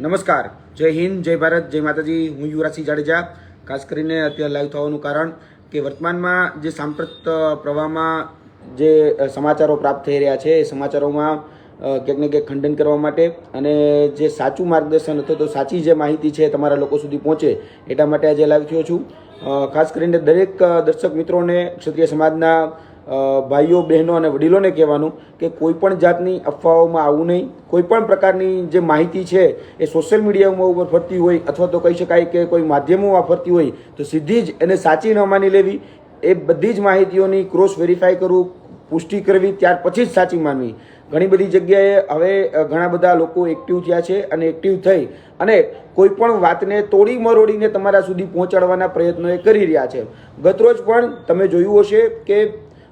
નમસ્કાર. જય હિન્દ, જય ભારત, જય માતાજી. હું યુવરાજસિંહ જાડેજા. ખાસ કરીને અત્યારે લાઈવ થવાનું કારણ કે વર્તમાનમાં જે સાંપ્રત પ્રવાહમાં જે સમાચારો પ્રાપ્ત થઈ રહ્યા છે, એ સમાચારોમાં ક્યાંક ને ક્યાંક ખંડન કરવા માટે અને જે સાચું માર્ગદર્શન અથવા તો સાચી જે માહિતી છે તમારા લોકો સુધી પહોંચે એટલા માટે આજે લાઈવ થયો છું. ખાસ કરીને દરેક દર્શક મિત્રોને ક્ષત્રિય સમાજના ભાઈઓ, બહેનો અને વડીલોને કહેવાનું કે કોઈ પણ જાતની અફવાઓમાં આવવું નહીં. કોઈ પણ પ્રકારની જે માહિતી છે એ સોશિયલ મીડિયામાં ઉપર ફરતી હોય અથવા તો કહી શકાય કે કોઈ માધ્યમોમાં ફરતી હોય, તો સીધી જ એને સાચી ન માની લેવી. એ બધી જ માહિતીઓની ક્રોસ વેરીફાઈ કરવું પુષ્ટિ કરવી, ત્યાર પછી જ સાચી માનવી. ઘણી બધી જગ્યાએ હવે ઘણા બધા લોકો એક્ટિવ થયા છે અને એક્ટિવ થઈ અને કોઈ પણ વાતને તોડી મરોડીને તમારા સુધી પહોંચાડવાના પ્રયત્નો એ કરી રહ્યા છે. ગતરોજ પણ તમે જોયું હશે કે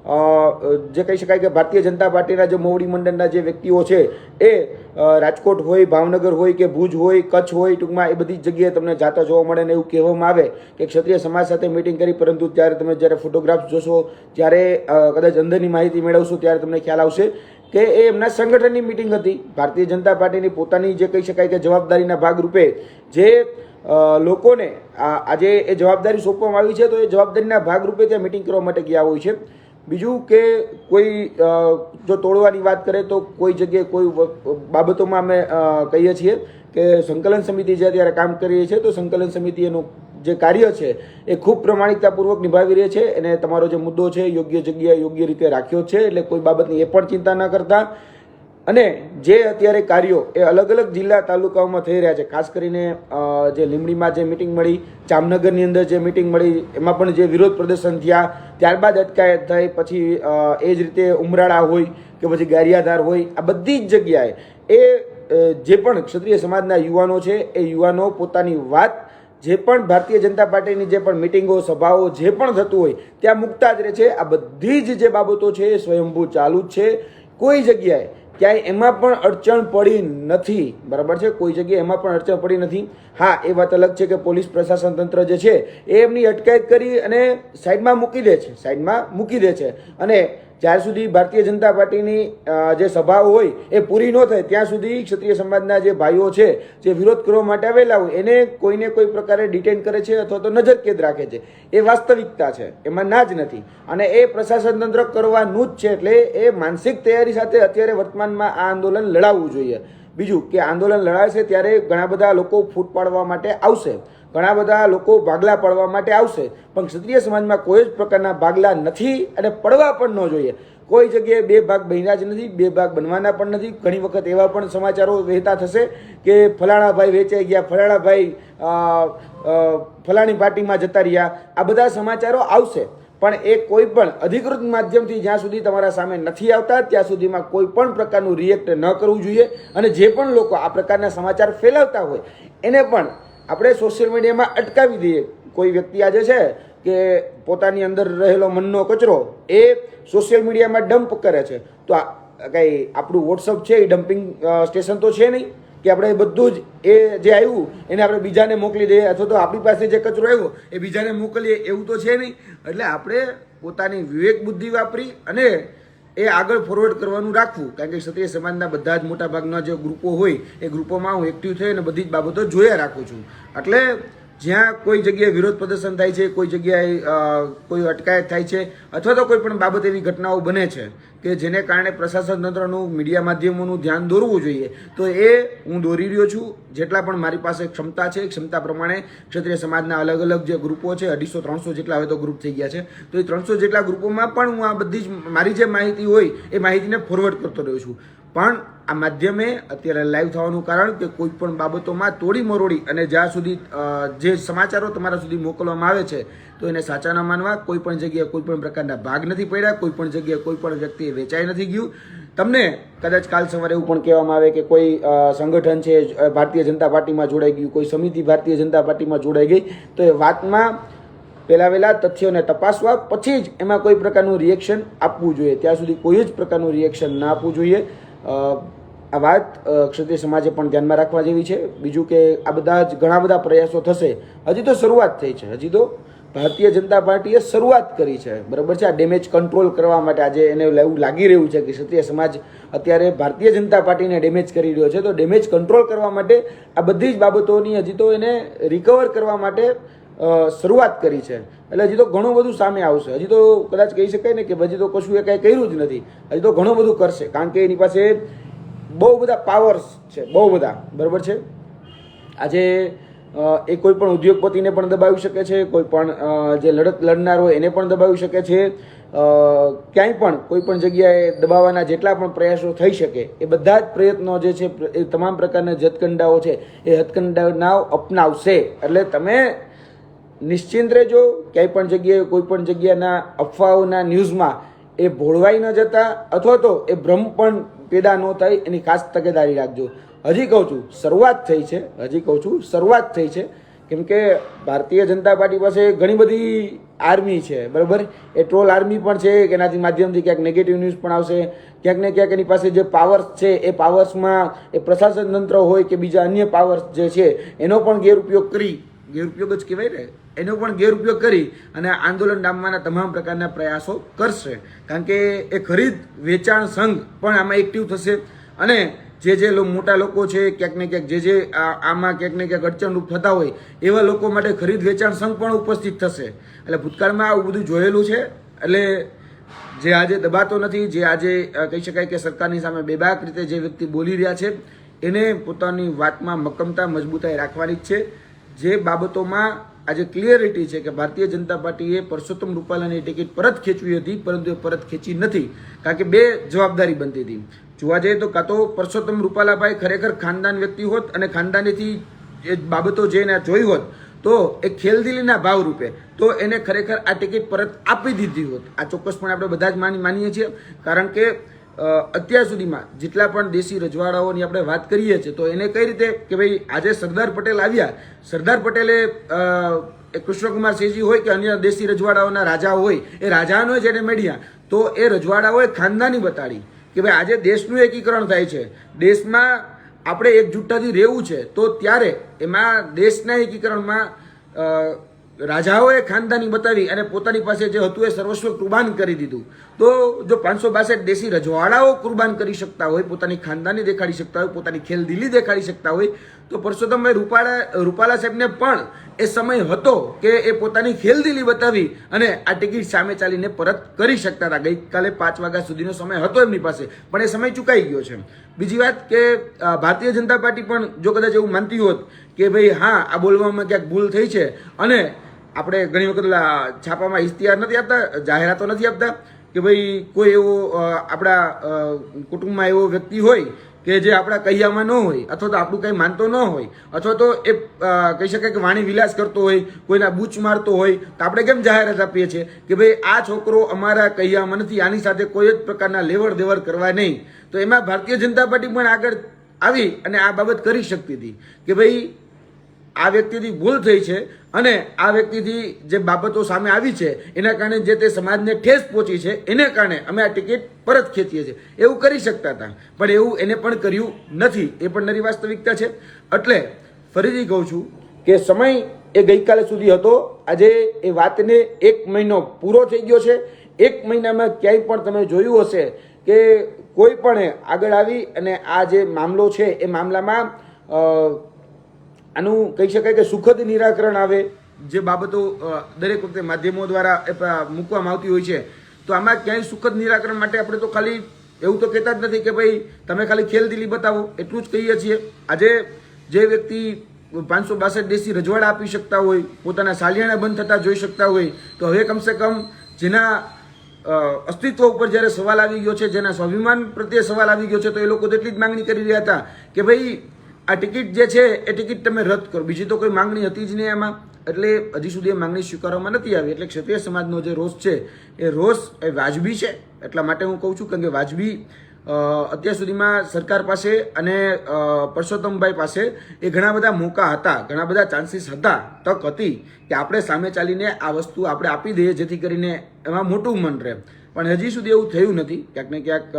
જે કહી શકાય કે ભારતીય જનતા પાર્ટીના જે મોવડી મંડળના જે વ્યક્તિઓ છે, એ રાજકોટ હોય, ભાવનગર હોય કે ભુજ હોય, કચ્છ હોય, ટૂંકમાં એ બધી જગ્યાએ તમને જાતા જોવા મળે ને એવું કહેવામાં આવે કે ક્ષત્રિય સમાજ સાથે મિટિંગ કરી, પરંતુ ત્યારે તમે જ્યારે ફોટોગ્રાફ્સ જોશો, ત્યારે કદાચ અંદરની માહિતી મેળવશો, ત્યારે તમને ખ્યાલ આવશે કે એ એમના સંગઠનની મિટિંગ હતી. ભારતીય જનતા પાર્ટીની પોતાની જે કહી શકાય કે જવાબદારીના ભાગરૂપે જે લોકોને આજે એ જવાબદારી સોંપવામાં આવી છે, તો એ જવાબદારીના ભાગરૂપે ત્યાં મિટિંગ કરવા માટે ગયા હોય છે. બીજું કે કોઈ જો તોડવાની વાત કરે તો કોઈ જગ્યાએ કોઈ બાબતોમાં અમે કહીએ છીએ કે સંકલન સમિતિ જે અત્યારે કામ કરી છીએ તો સંકલન સમિતિ એનું જે કાર્ય છે એ ખૂબ પ્રમાણિકતાપૂર્વક નિભાવી રહી છે. અને તમારો જે મુદ્દો છે, યોગ્ય જગ્યાએ યોગ્ય રીતે રાખ્યો છે, એટલે કોઈ બાબતની એ પણ ચિંતા ન કરતા. અને જે અત્યારે કાર્યો એ અલગ અલગ જિલ્લા તાલુકાઓમાં થઈ રહ્યા છે. ખાસ કરીને જે લીમડીમાં જે મિટિંગ મળી, જામનગરની અંદર જે મિટિંગ મળી, એમાં પણ જે વિરોધ પ્રદર્શન થયા, ત્યારબાદ અટકાયત થઈ, પછી એ જ રીતે ઉમરાળા હોય કે પછી ગારિયાધાર હોય, આ બધી જ જગ્યાએ એ જે પણ ક્ષત્રિય સમાજના યુવાનો છે, એ યુવાનો પોતાની વાત, જે પણ ભારતીય જનતા પાર્ટીની જે પણ મિટિંગો સભાઓ જે પણ થતું હોય, ત્યાં મૂકતા જ રહે છે. આ બધી જ જે બાબતો છે એ સ્વયંભૂ ચાલુ જ છે. કોઈ જગ્યાએ ક્યાંય એમાં પણ અડચણ પડી નથી. બરાબર છે? કોઈ જગ્યાએ એમાં પણ અડચણ પડી નથી. હા, એ વાત અલગ છે કે પોલીસ પ્રશાસન તંત્ર જે છે, એ એમની અટકાયત કરી અને સાઈડમાં મૂકી દે છે. સાઈડમાં મૂકી દે છે. અને જ્યાર સુધી ભારતીય જનતા પાર્ટીની જે સભાઓ હોય એ પૂરી ન થાય, ત્યાં સુધી ક્ષત્રિય સમાજના જે ભાઈઓ છે, જે વિરોધ કરવા માટે આવેલા હોય, એને કોઈને કોઈ પ્રકારે ડિટેન કરે છે અથવા તો નજરકેદ રાખે છે. એ વાસ્તવિકતા છે. એમાં ના જ નથી. અને એ પ્રશાસન તંત્ર કરવાનું જ છે એટલે એ માનસિક તૈયારી સાથે અત્યારે વર્તમાનમાં આ આંદોલન લડાવવું જોઈએ. બીજું કે આંદોલન લડાશે ત્યારે ઘણા બધા લોકો ફૂટ પાડવા માટે આવશે. ઘણા બધા લોકો ભાગલા પડવા માટે આવશે, પણ ક્ષત્રિય સમાજમાં કોઈ જ પ્રકારના ભાગલા નથી અને પડવા પણ ન જોઈએ. કોઈ જગ્યાએ બે ભાગ બન્યા જ નથી, બે ભાગ બનવાના પણ નથી. ઘણી વખત એવા પણ સમાચારો વહેતા થશે કે ફલાણા ભાઈ વેચાઈ ગયા ફલાણા ભાઈ ફલાણી પાર્ટીમાં જતા રહ્યા. આ બધા સમાચારો આવશે, પણ એ કોઈ પણ અધિકૃત માધ્યમથી જ્યાં સુધી તમારા સામે નથી આવતા, ત્યાં સુધીમાં કોઈ પણ પ્રકારનું રિએક્ટ ન કરવું જોઈએ. અને જે પણ લોકો આ પ્રકારના સમાચાર ફેલાવતા હોય, એને પણ આપણે સોશિયલ મીડિયામાં અટકાવી દઈએ. કોઈ વ્યક્તિ આજે છે કે પોતાની અંદર રહેલો મનનો કચરો એ સોશિયલ મીડિયામાં ડમ્પ કરે છે. તો કંઈ આપણું વોટ્સઅપ છે એ ડમ્પિંગ સ્ટેશન તો છે નહીં કે આપણે બધું જ એ જે આવ્યું એને આપણે બીજાને મોકલી દઈએ અથવા તો આપણી પાસે જે કચરો આવ્યો એ બીજાને મોકલીએ એવું તો છે નહીં. એટલે આપણે પોતાની વિવેક બુદ્ધિ વાપરી અને એ આગળ ફોરવર્ડ કરવાનું રાખવું. કારણ કે ક્ષત્રિય સમાજના બધા જ મોટા ભાગના જે ગ્રુપો હોય, એ ગ્રુપોમાં હું એક્ટિવ થઈ અને બધી જ બાબતો જોયા રાખું છું. એટલે જ્યાં કોઈ જગ્યાએ વિરોધ પ્રદર્શન થાય છે, કોઈ જગ્યાએ કોઈ અટકાયત થાય છે, અથવા તો કોઈ પણ બાબત એવી ઘટનાઓ બને છે કે જેને કારણે પ્રશાસન તંત્રનું, મીડિયા માધ્યમોનું ધ્યાન દોરવું જોઈએ, તો એ હું દોરી રહ્યો છું. જેટલા પણ મારી પાસે ક્ષમતા છે, ક્ષમતા પ્રમાણે ક્ષત્રિય સમાજના અલગ અલગ જે ગ્રુપો છે, અઢીસો, ત્રણસો જેટલા હવે તો ગ્રુપ થઈ ગયા છે, તો એ ત્રણસો જેટલા ગ્રુપોમાં પણ હું આ બધી જ મારી જે માહિતી હોય, એ માહિતીને ફોરવર્ડ કરતો રહ્યો છું. પણ આ માધ્યમે અત્યારે લાઈવ થવાનું કારણ કે કોઈ પણ બાબતોમાં તોડી મરોડી અને જ્યાં સુધી જે સમાચારો તમારા સુધી મોકલવામાં આવે છે, તો એને સાચા ન માનવા, કોઈ પણ જગ્યાએ કોઈ પણ પ્રકારના ભાગ નથી પડ્યા, કોઈ પણ જગ્યાએ કોઈ પણ વ્યક્તિએ વેચાઈ નથી ગયું. તમને કદાચ કાલ સવારે એવું પણ કહેવામાં આવે કે કોઈ સંગઠન છે ભારતીય જનતા પાર્ટીમાં જોડાઈ ગયું, કોઈ સમિતિ ભારતીય જનતા પાર્ટીમાં જોડાઈ ગઈ, તો એ વાતમાં પહેલાં વહેલાં તથ્યોને તપાસવા પછી જ એમાં કોઈ પ્રકારનું રિએક્શન આપવું જોઈએ. ત્યાં સુધી કોઈ જ પ્રકારનું રિએક્શન ના આપવું જોઈએ. આ વાત ક્ષત્રિય સમાજે પણ ધ્યાનમાં રાખવા જેવી છે. બીજું કે આ બધા જ ઘણા બધા પ્રયાસો થશે. હજી તો શરૂઆત થઈ છે. હજી તો ભારતીય જનતા પાર્ટીએ શરૂઆત કરી છે. બરાબર છે? આ ડેમેજ કંટ્રોલ કરવા માટે આજે એને એવું લાગી રહ્યું છે કે ક્ષત્રિય સમાજ અત્યારે ભારતીય જનતા પાર્ટીને ડેમેજ કરી રહ્યો છે. તો ડેમેજ કંટ્રોલ કરવા માટે આ બધી જ બાબતોની હજી તો એને રિકવર કરવા માટે શરૂઆત કરી છે. એટલે હજી તો ઘણું બધું સામે આવશે. હજી તો કદાચ કહી શકાય ને કે હજી તો કશું એ કાંઈ કર્યું જ નથી. હજી તો ઘણું બધું કરશે. કારણ કે એની પાસે બહુ બધા પાવર્સ છે. બહુ બધા. બરાબર છે? આજે એ કોઈ પણ ઉદ્યોગપતિને પણ દબાવી શકે છે, કોઈ પણ જે લડત લડનાર હોય એને પણ દબાવી શકે છે. ક્યાંય પણ, કોઈ પણ જગ્યાએ દબાવવાના જેટલા પણ પ્રયાસો થઈ શકે, એ બધા જ પ્રયત્નો જે છે, એ તમામ પ્રકારના જતકંડાઓ છે, એ હથકંડાઓ અપનાવશે. એટલે તમે નિશ્ચિંત રહેજો. ક્યાંય પણ જગ્યાએ કોઈ પણ જગ્યાના અફવાઓના ન્યૂઝમાં એ ભોળવાઈ ન જતા, અથવા તો એ ભ્રમ પણ પેદા ન થાય, એની ખાસ તકેદારી રાખજો. હજી કહું છું, શરૂઆત થઈ છે, હજી કહું છું, શરૂઆત થઈ છે. કેમ કે ભારતીય જનતા પાર્ટી પાસે ઘણી બધી આર્મી છે, બરાબર? એ ટ્રોલ આર્મી પણ છે, કે એનાથી માધ્યમથી ક્યાંક નેગેટિવ ન્યૂઝ પણ આવશે, ક્યાંક ને ક્યાંક એની પાસે જે પાવર્સ છે, એ પાવર્સમાં એ પ્રશાસન તંત્ર હોય કે બીજા અન્ય પાવર્સ જે છે, એનો પણ ગેરઉપયોગ કરી ગેરઉપયોગ જ કહેવાય ને. એનો પણ ગેરઉપયોગ કરી અને આંદોલન ડામવાના તમામ પ્રકારના પ્રયાસો કરશે. કારણ કે એ ખરીદ વેચાણ સંઘ પણ આમાં એક્ટિવ થશે. અને જે જે મોટા લોકો છે, ક્યાંક ને ક્યાંક જે જે આમાં ક્યાંક ને ક્યાંક અડચણરૂપ થતા હોય, એવા લોકો માટે ખરીદ વેચાણ સંઘ પણ ઉપસ્થિત થશે. એટલે ભૂતકાળમાં આવું બધું જોયેલું છે. એટલે જે આજે દબાતો નથી, જે આજે કહી શકાય કે સરકારની સામે બેબાક રીતે જે વ્યક્તિ બોલી રહ્યા છે, એને પોતાની વાતમાં મક્કમતા, મજબૂતાઈ રાખવાની જ છે. જે બાબતોમાં આજે ક્લિયરિટી છે કે ભારતીય જનતા પાર્ટીએ પરસોત્તમ રૂપાલાની ટિકિટ પરત ખેંચવી હતી, પરંતુ એ પરત ખેંચી નથી. કારણ કે બે જવાબદારી બનતી હતી. જોવા જઈએ તો કાં તો પરસોત્તમ રૂપાલાભાઈ ખરેખર ખાનદાન વ્યક્તિ હોત અને ખાનદાનીથી એ બાબતો જે એને જોઈ હોત, તો એ ખેલદિલીના ભાવ રૂપે, તો એને ખરેખર આ ટિકિટ પરત આપી દીધી હોત. આ ચોક્કસપણે આપણે બધા જ માની માનીએ છીએ. કારણ કે અત્યાર સુધીમાં જેટલા પણ દેશી રજવાડાઓની આપણે વાત કરીએ છીએ, તો એને કઈ રીતે કે ભાઈ આજે સરદાર પટેલ આવ્યા, સરદાર પટેલે કૃષ્ણકુમાર સિંહજી હોય કે અન્ય દેશી રજવાડાઓના રાજા હોય, એ રાજાનો જેને મેળ્યા, તો એ રજવાડાઓએ ખાનદાની બતાડી કે ભાઈ આજે દેશનું એકીકરણ થાય છે. દેશમાં આપણે એકજૂટતાથી રહેવું છે, તો ત્યારે એમાં દેશના એકીકરણમાં રાજાઓએ ખાનદાની બતાવી અને પોતાની પાસે જે હતું એ સર્વસ્વ કુરબાન કરી દીધું. તો જો પાંચસો બાસઠ દેશી રજવાડાઓ કુરબાન કરી શકતા હોય, પોતાની ખાનદાની દેખાડી શકતા હોય, પોતાની ખેલદિલી દેખાડી શકતા હોય, તો પરસોત્તમભાઈ રૂપાળા રૂપાલા સાહેબને પણ એ સમય હતો કે એ પોતાની ખેલદિલી બતાવી અને આ ટિકિટ સામે ચાલીને પરત કરી શકતા હતા. ગઈકાલે પાંચ વાગ્યા સુધીનો સમય હતો એમની પાસે, પણ એ સમય ચૂકાઈ ગયો છે. બીજી વાત કે ભારતીય જનતા પાર્ટી પણ જો કદાચ એવું માનતી હોત કે ભાઈ, હા, આ બોલવામાં ક્યાંક ભૂલ થઈ છે અને આપણે ઘણી વખત છાપામાં ઇશ્તિહાર નથી આપતા, જાહેરાતો નથી આપતા કે ભાઈ કોઈ એવો આપણા કુટુંબમાં એવો વ્યક્તિ હોય કે જે આપણા કહ્યામાં ન હોય અથવા તો આપણું કંઈ માનતો ન હોય અથવા તો એ કહી શકાય કે વાણી વિલાસ કરતો હોય, કોઈના બૂચ મારતો હોય, તો આપણે કેમ જાહેરાત આપીએ છીએ કે ભાઈ આ છોકરો અમારા કહ્યામાં નથી, આની સાથે કોઈ જ પ્રકારના લેવડ દેવડ કરવા નહીં. તો એમાં ભારતીય જનતા પાર્ટી પણ આગળ આવી અને આ બાબત કરી શકતી હતી કે ભાઈ આ વ્યક્તિથી ભૂલ થઈ છે અને આ વ્યક્તિથી જે બાબતો સામે આવી છે, એના કારણે જે તે સમાજને ઠેસ પહોંચી છે, એને કારણે અમે આ ટિકિટ પરત ખેંચીએ છીએ. એવું કરી શકતા હતા, પણ એવું એને પણ કર્યું નથી. એ પણ નરી વાસ્તવિકતા છે. એટલે ફરીથી કહું છું કે સમય એ ગઈકાલે સુધી હતો. આજે એ વાતને એક મહિનો પૂરો થઈ ગયો છે. એક મહિનામાં ક્યાંય પણ તમે જોયું હશે કે કોઈ પણ આગળ આવી અને આ જે મામલો છે, એ મામલામાં આનું કહી શકાય કે સુખદ નિરાકરણ આવે જે બાબતો દરેક વખતે માધ્યમો દ્વારા મૂકવામાં આવતી હોય છે. તો આમાં ક્યાંય સુખદ નિરાકરણ માટે આપણે તો ખાલી એવું તો કહેતા જ નથી કે ભાઈ, તમે ખાલી ખેલદિલી બતાવો, એટલું જ કહીએ છીએ. આજે જે વ્યક્તિ પાંચસો બાસઠ દેશી રજવાડા આપી શકતા હોય, પોતાના સાલિયાણા બંધ થતા જોઈ શકતા હોય, તો હવે કમસે કમ જેના અસ્તિત્વ ઉપર જ્યારે સવાલ આવી ગયો છે, જેના સ્વાભિમાન પ્રત્યે સવાલ આવી ગયો છે, તો એ લોકો તેટલી જ માંગણી કરી રહ્યા હતા કે ભાઈ આ ટિકિટ જે છે, એ ટિકિટ તમે રદ કરો. બીજી તો કોઈ માંગણી હતી જ નહીં એમાં. એટલે હજી સુધી એ માંગણી સ્વીકારવામાં નથી આવી. એટલે ક્ષત્રિય સમાજનો જે રોષ છે, એ રોષ એ વાજબી છે. એટલા માટે હું કહું છું, કારણ કે વાજબી અત્યાર સુધીમાં સરકાર પાસે અને પરસોત્તમભાઈ પાસે એ ઘણા બધા મોકા હતા. ઘણા બધા ચાન્સીસ હતા, તક હતી કે આપણે સામે ચાલીને આ વસ્તુ આપણે આપી દઈએ, જેથી કરીને એમાં મોટું મન રહે. પણ હજી સુધી એવું થયું નથી. ક્યાંક ને ક્યાંક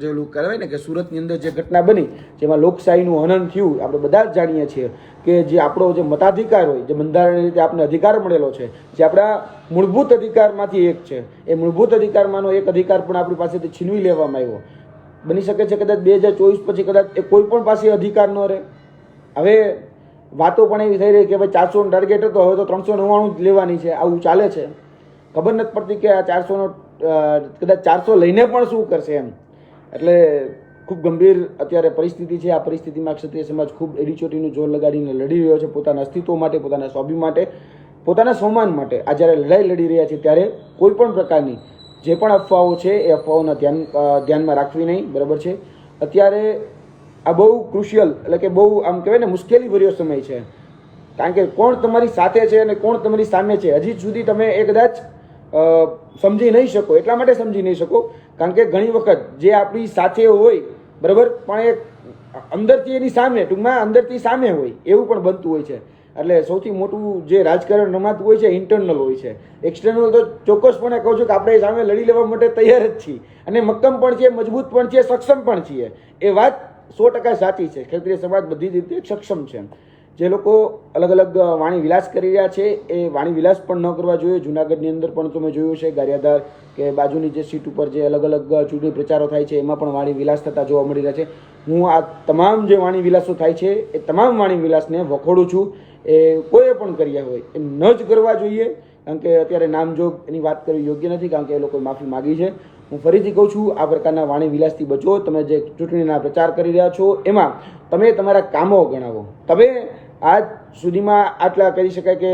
જે લોકો કહેવાય ને કે સુરતની અંદર જે ઘટના બની, જેમાં લોકશાહીનું હનન થયું, આપણે બધા જ જાણીએ છીએ કે જે આપણો જે મતાધિકાર હોય, જે બંધારણીય રીતે આપણને અધિકાર મળેલો છે, જે આપણા મૂળભૂત અધિકારમાંથી એક છે. એ મૂળભૂત અધિકારમાંનો એક અધિકાર પણ આપણી પાસેથી છીનવી લેવામાં આવ્યો. બની શકે છે કદાચ બે હજાર ચોવીસ પછી કદાચ એ કોઈ પણ પાસે અધિકાર ન રહે. હવે વાતો પણ એવી થઈ રહી કે ભાઈ ચારસોનો ટાર્ગેટ હતો, હવે તો ત્રણસો નવ્વાણું જ લેવાની છે, આવું ચાલે છે. ખબર નથી પડતી કે આ ચારસોનો કદાચ ચારસો લઈને પણ શું કરશે એમ? એટલે ખૂબ ગંભીર અત્યારે પરિસ્થિતિ છે. આ પરિસ્થિતિમાં ક્ષત્રિય સમાજ ખૂબ એડીચોટીનું જોર લગાડીને લડી રહ્યો છે પોતાના અસ્તિત્વ માટે, પોતાના સ્વાભિ માટે, પોતાના સ્વમાન માટે. આ જ્યારે લડાઈ લડી રહ્યા છે ત્યારે કોઈ પણ પ્રકારની જે પણ અફવાઓ છે એ અફવાઓના ધ્યાન ધ્યાનમાં રાખવી નહીં. બરાબર છે? અત્યારે આ બહુ ક્રુશિયલ એટલે કે બહુ આમ કહેવાય ને મુશ્કેલી ભર્યો સમય છે. કારણ કે કોણ તમારી સાથે છે અને કોણ તમારી સામે છે? હજી સુધી તમે એ કદાચ સમજી નહીં શકો. એટલા માટે સમજી નહીં શકો. કારણ કે ઘણી વખત જે આપણી સાથે હોય, બરાબર? પણ એ અંદરથી એની સામે, ટૂંકમાં અંદરથી સામે હોય, એવું પણ બનતું હોય છે. એટલે સૌથી મોટું જે રાજકારણ રમાતું હોય છે ઇન્ટરનલ હોય છે. એક્સટર્નલ તો ચોક્કસપણે કહું છું કે આપણે સામે લડી લેવા માટે તૈયાર જ છીએ. અને મક્કમ પણ છીએ, મજબૂત પણ છીએ, સક્ષમ પણ છીએ. એ વાત સો ટકા સાચી છે. ક્ષત્રિય સમાજ બધી જ રીતે સક્ષમ છે. જે લોકો અલગ અલગ વાણી વિલાસ કરી રહ્યા છે, એ વાણી વિલાસ પણ ન કરવા જોઈએ. જુનાગઢની અંદર પણ તમે જોયું છે ગારિયાધાર કે બાજુની જે સીટ ઉપર જે અલગ અલગ ચૂંટણી પ્રચારો થાય છે, એમાં પણ વાણી વિલાસ થતા જોવા મળી રહ્યા છે. હું આ તમામ જે વાણી વિલાસો થાય છે, એ તમામ વાણી વિલાસને વખોડું છું. એ કોઈએ પણ કર્યા હોય એ ન જ કરવા જોઈએ. કારણ કે અત્યારે નામજોગ એની વાત કરવી યોગ્ય નથી, કારણ કે એ લોકોએ માફી માગી છે. હું ફરીથી કહું છું, આ પ્રકારના વાણી વિલાસથી બચો. તમે જે ચૂંટણીના પ્રચાર કરી રહ્યા છો, એમાં તમે તમારા કામો ગણાવો. તમે આજ સુધીમાં આટલા કહી શકાય કે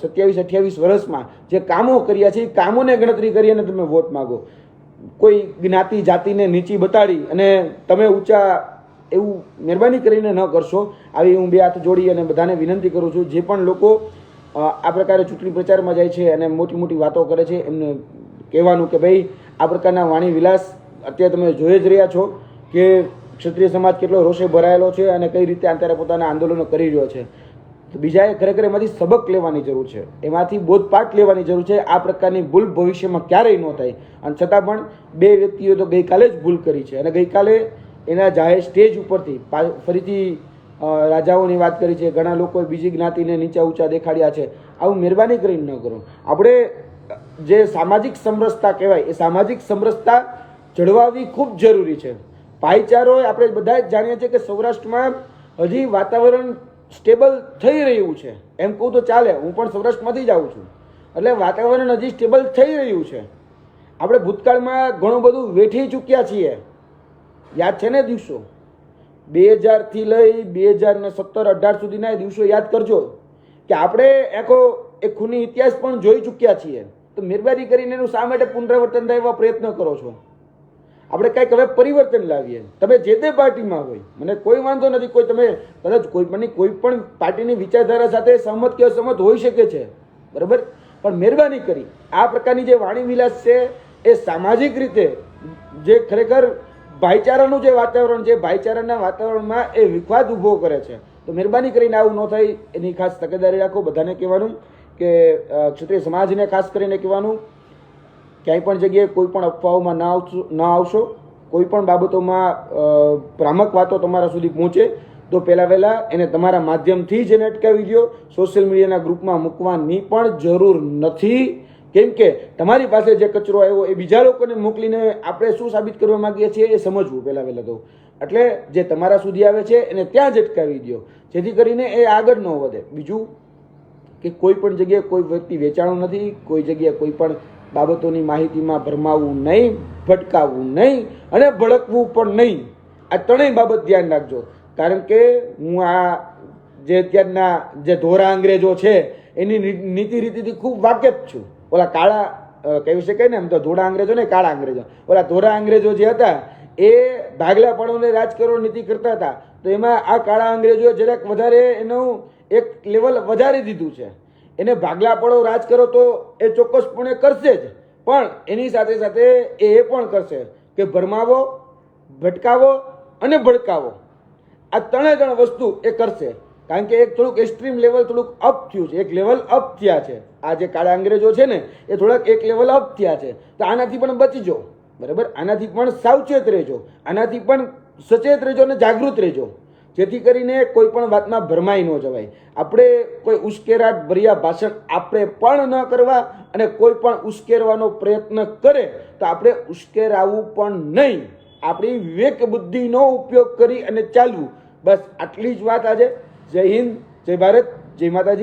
સત્યાવીસ, અઠ્યાવીસ વર્ષમાં જે કામો કર્યા છે, એ કામોને ગણતરી કરી અને તમે વોટ માગો. કોઈ જ્ઞાતિ જાતિને નીચી બતાડી અને તમે ઊંચા એવું મહેરબાની કરીને ન કરશો, આવી હું બે હાથ જોડી અને બધાને વિનંતી કરું છું, જે પણ લોકો આ પ્રકારે ચૂંટણી પ્રચારમાં જાય છે અને મોટી મોટી વાતો કરે છે, એમને કહેવાનું કે, ભાઈ, આ પ્રકારના વાણી વિલાસ અત્યારે તમે જોઈ જ રહ્યા છો કે ક્ષત્રિય સમાજ કેટલો રોષે ભરાયેલો છે અને કઈ રીતે અત્યારે પોતાના આંદોલનો કરી રહ્યો છે? તો બીજાએ ખરેખર એમાંથી સબક લેવાની જરૂર છે. એમાંથી બોધપાઠ લેવાની જરૂર છે. આ પ્રકારની ભૂલ ભવિષ્યમાં ક્યારેય ન થાય. અને છતાં પણ બે વ્યક્તિઓ તો ગઈકાલે જ ભૂલ કરી છે. અને ગઈકાલે એના જાહેર સ્ટેજ ઉપરથી ફરીથી રાજાઓની વાત કરી છે. ઘણા લોકોએ બીજી જ્ઞાતિને નીચા ઊંચા દેખાડ્યા છે. આવું મહેરબાની કરીને ન કરો. આપણે જે સામાજિક સમરસતા કહેવાય, એ સામાજિક સમરસતા જળવાવી ખૂબ જરૂરી છે. ભાઈચારો આપણે બધા જ જાણીએ છીએ કે સૌરાષ્ટ્રમાં હજી વાતાવરણ સ્ટેબલ થઈ રહ્યું છે. એમ કહું તો ચાલે, હું પણ સૌરાષ્ટ્રમાંથી જ આવું છું. એટલે વાતાવરણ હજી સ્ટેબલ થઈ રહ્યું છે. આપણે ભૂતકાળમાં ઘણું બધું વેઠી ચૂક્યા છીએ. યાદ છે ને દિવસો? બે હજારથી લઈ બે હજાર ને સત્તર, અઢાર સુધીના એ દિવસો યાદ કરજો. કે આપણે એક ખૂની ઇતિહાસ પણ જોઈ ચૂક્યા છીએ. તો મહેરબાની કરીને એનું શા માટે પુનરાવર્તન થાય એવા પ્રયત્ન કરો છો? આપણે કંઈક હવે પરિવર્તન લાવીએ. તમે જે તે પાર્ટીમાં હોય, મને કોઈ વાંધો નથી, કોઈ તમે કદાચ કોઈ પણ કોઈ પણ પાર્ટીની વિચારધારા સાથે સહમત કે અસહમત હોઈ શકે છે. બરાબર? પણ મહેરબાની કરી, આ પ્રકારની જે વાણી વિલાસ છે, એ સામાજિક રીતે જે ખરેખર ભાઈચારાનું જે વાતાવરણ છે, ભાઈચારાના વાતાવરણમાં એ વિખવાદ ઊભો કરે છે. તો મહેરબાની કરીને આવું ન થાય, એની ખાસ તકેદારી રાખો, બધાને કહેવાનું કે ક્ષત્રિય સમાજને ખાસ કરીને કહેવાનું ક્યાંય પણ જગ્યાએ કોઈ પણ અફવાઓમાં ના આવશો, ન આવશો. કોઈ પણ બાબતોમાં ભ્રામક વાતો તમારા સુધી પહોંચે, તો પહેલાં વહેલા એને તમારા માધ્યમથી જ એને અટકાવી દો સોશિયલ મીડિયાના ગ્રુપમાં મૂકવાની પણ જરૂર નથી. કેમ કે તમારી પાસે જે કચરો આવ્યો એ બીજા લોકોને મોકલીને આપણે શું સાબિત કરવા માગીએ છીએ એ સમજવું પહેલાં વહેલા તો. એટલે જે તમારા સુધી આવે છે એને ત્યાં જ અટકાવી દો જેથી કરીને એ આગળ ન વધે. બીજું કે કોઈ પણ જગ્યાએ કોઈ વ્યક્તિ વેચાણું નથી, કોઈ જગ્યાએ કોઈ પણ બાબતોની માહિતીમાં ભરમાવવું નહીં, ભટકાવવું નહીં અને ભડકવું પણ નહીં. આ ત્રણેય બાબત ધ્યાન રાખજો. કારણ કે હું આ જે અત્યારના જે ધોરા અંગ્રેજો છે, એની નીતિ રીતિથી ખૂબ વાકેફ છું. ઓલા કાળા કહી શકાય ને એમ તો ધોળા અંગ્રેજો ને કાળા અંગ્રેજો. ઓલા ધોરા અંગ્રેજો જે હતા, એ ભાગલા પાડોને રાજકારણ નીતિ કરતા હતા. તો એમાં આ કાળા અંગ્રેજોએ જરાક વધારે એનું એક લેવલ વધારી દીધું છે. એને ભાગલા પડો રાજ કરો તો એ ચોક્કસપણે કરશે જ. પણ એની સાથે સાથે એ એ પણ કરશે કે ભરમાવો, ભટકાવો અને ભડકાવો. આ ત્રણે ત્રણ વસ્તુ એ કરશે. કારણ કે એક થોડુંક એક્સ્ટ્રીમ લેવલ થોડુંક અપ થયું છે. એક લેવલ અપ થયા છે. આ જે કાળા અંગ્રેજો છે ને, એ થોડાક એક લેવલ અપ થયા છે. તો આનાથી પણ બચજો. બરાબર? આનાથી પણ સાવચેત રહેજો. આનાથી પણ સચેત રહેજો અને જાગૃત રહેજો. જેથી કરીને કોઈ પણ વાતમાં ભરમાઈ ન જવાય. આપણે કોઈ ઉશ્કેરાટ ભર્યા ભાષણ આપણે પણ ન કરવા અને કોઈ પણ ઉશ્કેરવાનો પ્રયત્ન કરે તો આપણે ઉશ્કેરાવું પણ નહીં. આપણી વિવેક બુદ્ધિનો ઉપયોગ કરી અને ચાલવું. બસ આટલી જ વાત આજે. જય હિન્દ, જય ભારત, જય માતાજી.